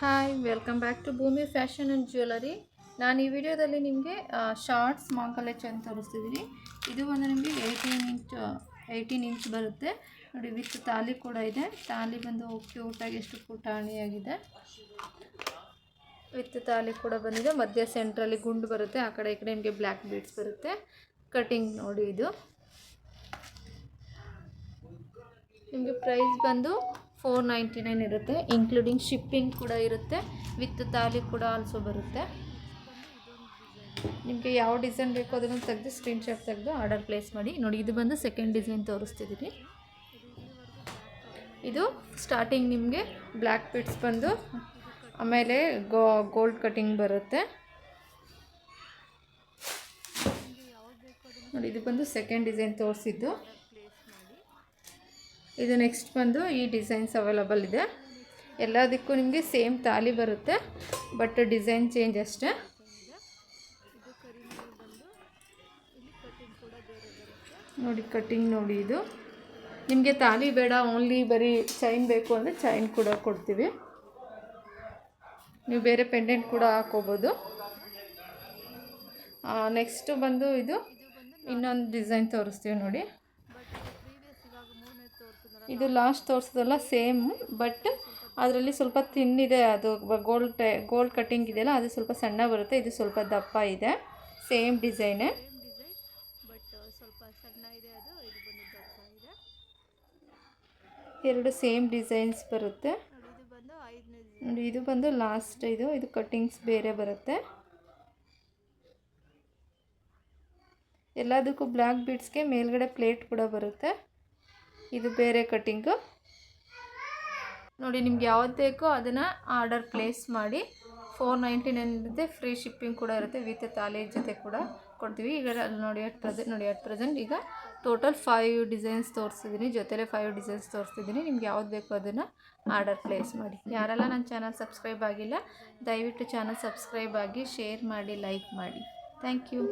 Hi welcome back to Bhoomi fashion and jewellery ನಾನು ಈ ವಿಡಿಯೋದಲ್ಲಿ ನಿಮಗೆ ಶಾರ್ಟ್ಸ್ ಮಾಂಕಲೆಚ್ ಅಂತ ತೋರಿಸ್ತಿದ್ದೀನಿ. ಇದು ಒಂದು ನಿಮಗೆ ಏಯ್ಟೀನ್ ಇಂಚ್ ಏಯ್ಟೀನ್ ಇಂಚ್ ಬರುತ್ತೆ. ನೋಡಿ, ವಿತ್ ತಾಲಿ ಕೂಡ ಇದೆ. ತಾಲಿ ಬಂದು ಕ್ಯೂಟಾಗಿ ಎಷ್ಟು ಪುಟಾಣಿಯಾಗಿದೆ ವಿತ್ ತಾಲಿ ಕೂಡ ಬಂದಿದೆ. ಮಧ್ಯ ಸೆಂಟ್ರಲ್ಲಿ ಗುಂಡು ಬರುತ್ತೆ. ಆ ಕಡೆ, ಈ ಕಡೆ ನಿಮಗೆ ಬ್ಲ್ಯಾಕ್ ಬೀಡ್ಸ್ ಬರುತ್ತೆ. ಕಟಿಂಗ್ ನೋಡಿ ಇದು. ನಿಮಗೆ ಪ್ರೈಸ್ ಬಂದು ಫೋರ್ ನೈಂಟಿ ನೈನ್ ಇರುತ್ತೆ ಇನ್ಕ್ಲೂಡಿಂಗ್ ಶಿಪ್ಪಿಂಗ್ ಕೂಡ ಇರುತ್ತೆ ವಿತ್ ತಾಲಿ ಕೂಡ ಆಲ್ಸೋ ಬರುತ್ತೆ. ನಿಮಗೆ ಯಾವ ಡಿಸೈನ್ ಬೇಕೋ ಅದನ್ನು ತೆಗೆದು ಸ್ಕ್ರೀನ್ಶಾಟ್ ತೆಗೆದು ಆರ್ಡರ್ ಪ್ಲೇಸ್ ಮಾಡಿ. ನೋಡಿ, ಇದು ಬಂದು ಸೆಕೆಂಡ್ ಡಿಸೈನ್ ತೋರಿಸ್ತಿದ್ದೀನಿ ಇದು ಸ್ಟಾರ್ಟಿಂಗ್ ನಿಮಗೆ ಬ್ಲ್ಯಾಕ್ ಪಿಟ್ಸ್ ಬಂದು ಆಮೇಲೆ ಗೋ ಗೋಲ್ಡ್ ಕಟಿಂಗ್ ಬರುತ್ತೆ. ನೋಡಿ, ಇದು ಬಂದು ಸೆಕೆಂಡ್ ಡಿಸೈನ್ ತೋರಿಸಿದ್ದು. ಇದು ನೆಕ್ಸ್ಟ್ ಬಂದು ಈ ಡಿಸೈನ್ಸ್ ಅವೈಲಬಲ್ ಇದೆ. ಎಲ್ಲದಕ್ಕೂ ನಿಮಗೆ ಸೇಮ್ ತಾಲಿ ಬರುತ್ತೆ ಬಟ್ ಡಿಸೈನ್ ಚೇಂಜ್ ಅಷ್ಟೇ. ನೋಡಿ ಕಟ್ಟಿಂಗ್ ನೋಡಿ ಇದು. ನಿಮಗೆ ತಾಲಿ ಬೇಡ ಓನ್ಲಿ ಬರೀ ಚೈನ್ ಬೇಕು ಅಂದರೆ ಚೈನ್ ಕೂಡ ಕೊಡ್ತೀವಿ. ನೀವು ಬೇರೆ ಪೆಂಡೆಂಟ್ ಕೂಡ ಹಾಕೋಬೋದು. ನೆಕ್ಸ್ಟು ಬಂದು ಇದು ಇನ್ನೊಂದು ಡಿಸೈನ್ ತೋರಿಸ್ತೀವಿ ನೋಡಿ. ಇದು ಲಾಸ್ಟ್ ತೋರಿಸೋದಲ್ಲ ಸೇಮ್ ಬಟ್ ಅದರಲ್ಲಿ ಸ್ವಲ್ಪ ತಿನ್ನಿದೆ ಅದು ಗೋಲ್ಡ್ ಟೈ ಗೋಲ್ಡ್ ಕಟ್ಟಿಂಗ್ ಇದೆಯಲ್ಲ, ಅದು ಸ್ವಲ್ಪ ಸಣ್ಣ ಬರುತ್ತೆ, ಇದು ಸ್ವಲ್ಪ ದಪ್ಪ ಇದೆ ಸೇಮ್ ಡಿಸೈನೇ ಎರಡು ಸೇಮ್ ಡಿಸೈನ್ಸ್ ಬರುತ್ತೆ. ಇದು ಬಂದು ಲಾಸ್ಟ್ ಇದು ಇದು ಕಟ್ಟಿಂಗ್ಸ್ ಬೇರೆ ಬರುತ್ತೆ. ಎಲ್ಲದಕ್ಕೂ ಬ್ಲ್ಯಾಕ್ ಬೀಡ್ಸ್ಗೆ ಮೇಲ್ಗಡೆ ಪ್ಲೇಟ್ ಕೂಡ ಬರುತ್ತೆ. ಇದು ಬೇರೆ ಕಟ್ಟಿಂಗು ನೋಡಿ, ನಿಮ್ಗೆ ಯಾವ್ದು ಬೇಕೋ ಅದನ್ನು ಆರ್ಡರ್ ಪ್ಲೇಸ್ ಮಾಡಿ. ಫೋರ್ ನೈಂಟಿ ನೈನ್ ಇರುತ್ತೆ ಫ್ರೀ ಶಿಪ್ಪಿಂಗ್ ಕೂಡ ಇರುತ್ತೆ. ವಿತ್ ತಾಲಿ ಜೊತೆ ಕೂಡ ಕೊಡ್ತೀವಿ. ಈಗ ನೋಡಿ, ಅಟ್ ಪ್ರೆಸೆಂಟ್, ನೋಡಿ, ಅಟ್ ಪ್ರೆಸೆಂಟ್ ಈಗ ಟೋಟಲ್ ಫೈವ್ ಡಿಸೈನ್ಸ್ ತೋರಿಸಿದ್ದೀನಿ ಜೊತೆಲೆ ಫೈವ್ ಡಿಸೈನ್ಸ್ ತೋರಿಸ್ತಿದ್ದೀನಿ ನಿಮ್ಗೆ ಯಾವ್ದು ಬೇಕೋ ಅದನ್ನು ಆರ್ಡರ್ ಪ್ಲೇಸ್ ಮಾಡಿ. ಯಾರೆಲ್ಲ ನನ್ನ ಚಾನಲ್ ಸಬ್ಸ್ಕ್ರೈಬ್ ಆಗಿಲ್ಲ, ದಯವಿಟ್ಟು ಚಾನಲ್ ಸಬ್ಸ್ಕ್ರೈಬ್ ಆಗಿ, ಶೇರ್ ಮಾಡಿ, ಲೈಕ್ ಮಾಡಿ. Thank you